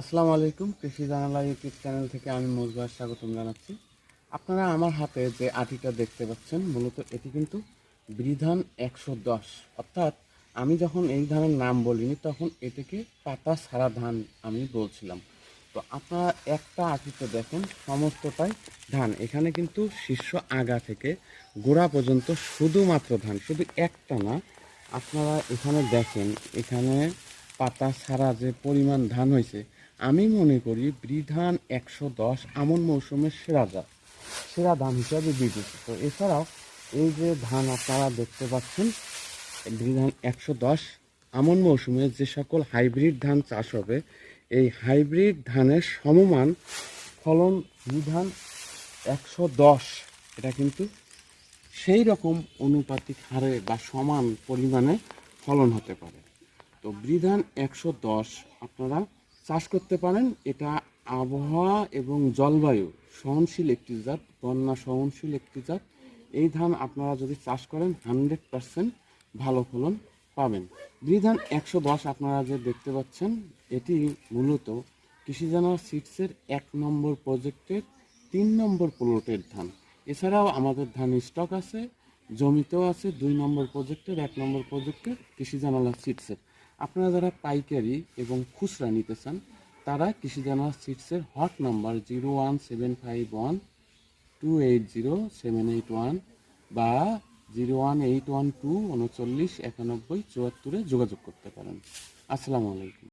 আসসালামু আলাইকুম, কৃষি জানালা ইউটিউব চ্যানেল থেকে আমি মজবার স্বাগতম জানাচ্ছি। আপনারা আমার হাতে যে আটিটা দেখতে পাচ্ছেন, মূলত এটি কিন্তু বিধান একশো দশ। অর্থাৎ আমি যখন এই ধানের নাম বলিনি, তখন এটাকে পাতা সারা ধান আমি বলছিলাম। তো আপনারা একটা আটিতে দেখেন, সমস্তটাই ধান। এখানে কিন্তু শীর্ষ আগা থেকে গোড়া পর্যন্ত শুধুমাত্র ধান, শুধু একটা না, আপনারা এখানে দেখেন, এখানে পাতা সারা যে পরিমাণ ধান হয়েছে আমি মনে করি বিধান একশো দশ আমন মৌসুমের সেরা জাত, সেরা ধান হিসাবে বিবেচিত। এছাড়াও এই যে ধান আপনারা দেখতে পাচ্ছেন, বিধান একশো দশ আমন মৌসুমে যে সকল হাইব্রিড ধান চাষ হবে, এই হাইব্রিড ধানের সমমান ফলন বিধান একশো দশ, এটা কিন্তু সেই রকম অনুপাতিক হারে বা সমান পরিমাণে ফলন হতে পারে। তো বৃধান একশো দশ আপনারা চাষ করতে পারেন, এটা আবহাওয়া এবং জলবায়ু, সহনশীল একটি জাত, বন্যা সহনশীল একটি জাত। এই ধান আপনারা যদি চাষ করেন, হান্ড্রেড পারসেন্ট ভালো ফলন পাবেন। বৃধান একশো দশ আপনারা যে দেখতে পাচ্ছেন, এটি মূলত কৃষি জানার সিটসের এক নম্বর প্রজেক্টের তিন নম্বর প্লটের ধান। এছাড়াও আমাদের ধান স্টক আছে, জমিতেও আছে, দুই নম্বর প্রজেক্টের, এক নম্বর প্রজেক্টের কৃষি জানালা সিটসের আপনারা যারা পাইকারি এবং খুচরা নিতে চান, তারা কৃষি জানা সিটসের hot number zero one seven five one two eight zero seven eight one বা zero one eight one two উনচল্লিশ একানব্বই চুয়াত্তরে যোগাযোগ করতে পারেন। আসসালামু আলাইকুম।